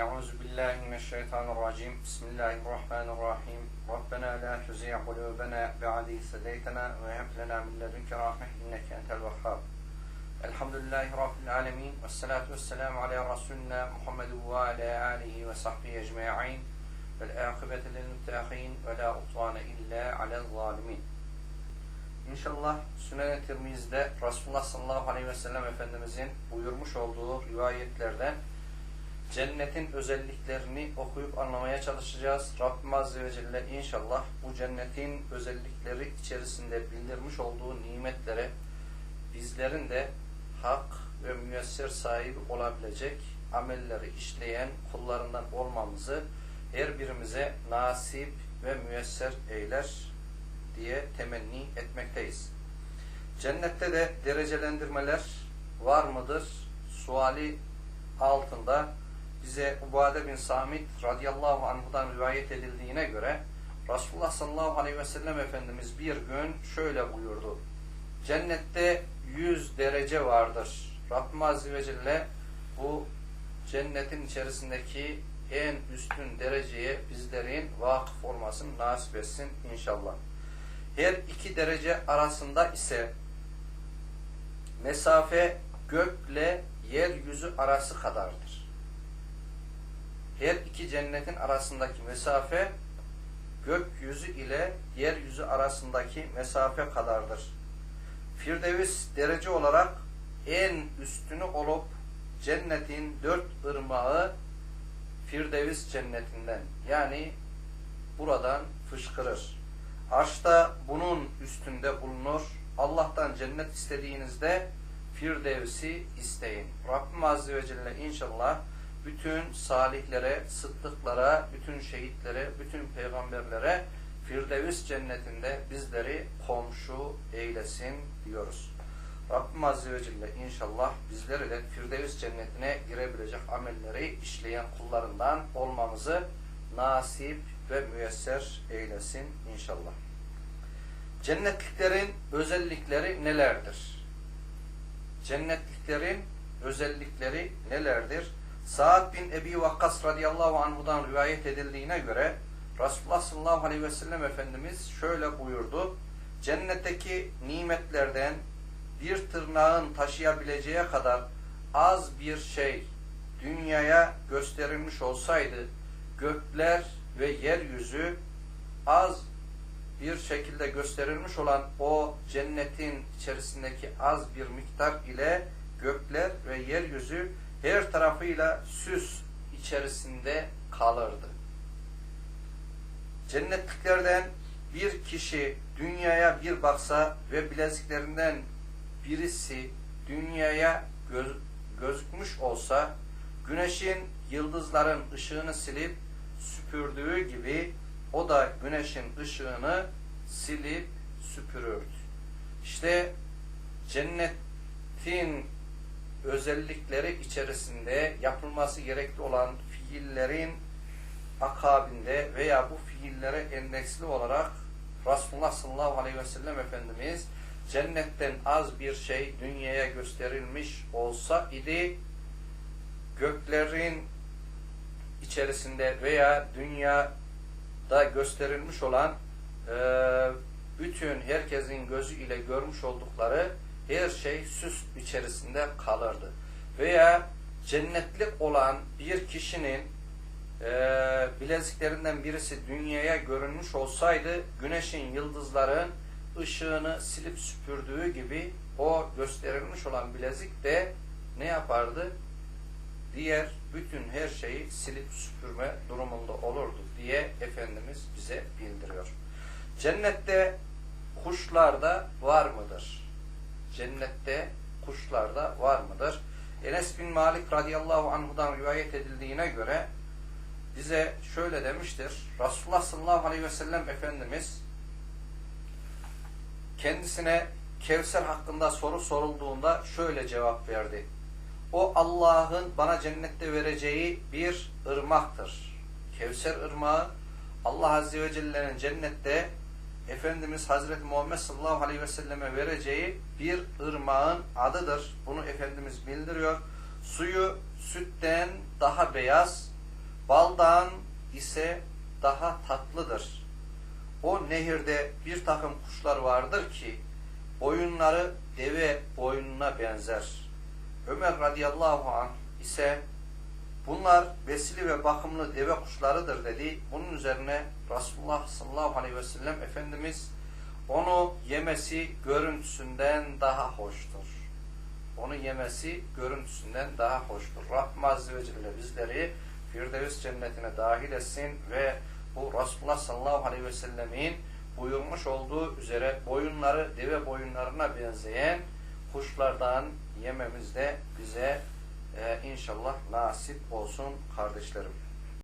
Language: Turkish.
Euzu billahi mineşşeytanirracim. Bismillahirrahmanirrahim. Rabbena la tuzigh kulubana ba'de iz hadaytana ve hab lana min ledunke rahmet inneke entel vehhab. Elhamdülillahi rabbil alamin. Vessalatu vesselamu ala rasulina Muhammed ve ala alihi ve sahbihi ecmaîn. Vel âkibete lil muttaqin ve la udvane illa alel zalimin. İnşallah Sünen-i Tirmiz'de Resulullah sallallahu aleyhi ve sellem Efendimizin buyurmuş olduğu rivayetlerden cennetin özelliklerini okuyup anlamaya çalışacağız. Rabbim Azze ve Celle inşallah bu cennetin özellikleri içerisinde bildirmiş olduğu nimetlere bizlerin de hak ve müyesser sahibi olabilecek amelleri işleyen kullarından olmamızı her birimize nasip ve müyesser eyler diye temenni etmekteyiz. Cennette de derecelendirmeler var mıdır? Suali altında bize Ubade bin Samit radıyallahu anhudan rivayet edildiğine göre Resulullah sallallahu aleyhi ve sellem Efendimiz bir gün şöyle buyurdu. Cennette 100 derece vardır. Rabbim Azze ve Celle bu cennetin içerisindeki en üstün dereceye bizlerin vakıf olmasını nasip etsin inşallah. Her iki derece arasında ise mesafe gökle yeryüzü arası kadardır. Her iki cennetin arasındaki mesafe gökyüzü ile yeryüzü arasındaki mesafe kadardır. Firdevs derece olarak en üstünü olup cennetin dört ırmağı Firdevs cennetinden yani buradan fışkırır. Arşta bunun üstünde bulunur. Allah'tan cennet istediğinizde Firdevs'i isteyin. Rabbim Azze ve Celle inşallah bütün salihlere, sıddıklara, bütün şehitlere, bütün peygamberlere Firdevs cennetinde bizleri komşu eylesin diyoruz. Rabbim Azze ve Celle inşallah bizleri de Firdevs cennetine girebilecek amelleri işleyen kullarından olmamızı nasip ve müyesser eylesin inşallah. Cennetliklerin özellikleri nelerdir? Cennetliklerin özellikleri nelerdir? Sa'd bin Ebi Vakkas radıyallahu anhudan rivayet edildiğine göre Resulullah sallallahu aleyhi ve sellem Efendimiz şöyle buyurdu. Cennetteki nimetlerden bir tırnağın taşıyabileceği kadar az bir şey dünyaya gösterilmiş olsaydı gökler ve yeryüzü az bir şekilde gösterilmiş olan o cennetin içerisindeki az bir miktar ile gökler ve yeryüzü her tarafıyla süs içerisinde kalırdı. Cennetliklerden bir kişi dünyaya bir baksa ve bileziklerinden birisi dünyaya göz, gözükmüş olsa güneşin yıldızların ışığını silip süpürdüğü gibi o da güneşin ışığını silip süpürürdü. İşte cennetin özellikleri içerisinde yapılması gerekli olan fiillerin akabinde veya bu fiillere endeksli olarak Resulullah sallallahu aleyhi ve sellem Efendimiz cennetten az bir şey dünyaya gösterilmiş olsa idi göklerin içerisinde veya dünyada gösterilmiş olan bütün herkesin gözü ile görmüş oldukları her şey süs içerisinde kalırdı. Veya cennetlik olan bir kişinin e, bileziklerinden birisi dünyaya görünmüş olsaydı güneşin yıldızların ışığını silip süpürdüğü gibi o gösterilmiş olan bilezik de ne yapardı? Diğer bütün her şeyi silip süpürme durumunda olurdu diye Efendimiz bize bildiriyor. Cennette kuşlar da var mıdır? Cennette kuşlar da var mıdır? Enes bin Malik radıyallahu anhudan rivayet edildiğine göre bize şöyle demiştir. Resulullah sallallahu aleyhi ve sellem Efendimiz kendisine Kevser hakkında soru sorulduğunda şöyle cevap verdi. O Allah'ın bana cennette vereceği bir ırmaktır. Kevser ırmağı Allah Azze ve Celle'nin cennette Efendimiz Hazreti Muhammed sallallahu aleyhi ve selleme vereceği bir ırmağın adıdır. Bunu Efendimiz bildiriyor. Suyu sütten daha beyaz, baldan ise daha tatlıdır. O nehirde bir takım kuşlar vardır ki boyunları deve boynuna benzer. Ömer radıyallahu anh ise bunlar besili ve bakımlı deve kuşlarıdır dedi. Bunun üzerine Resulullah sallallahu aleyhi ve sellem Efendimiz onu yemesi görüntüsünden daha hoştur. Onu yemesi görüntüsünden daha hoştur. Rabbim Azze ve Celle bizleri Firdevs cennetine dahil etsin ve bu Resulullah sallallahu aleyhi ve sellemin buyurmuş olduğu üzere boyunları deve boyunlarına benzeyen kuşlardan yememizde bize e, inşallah nasip olsun kardeşlerim.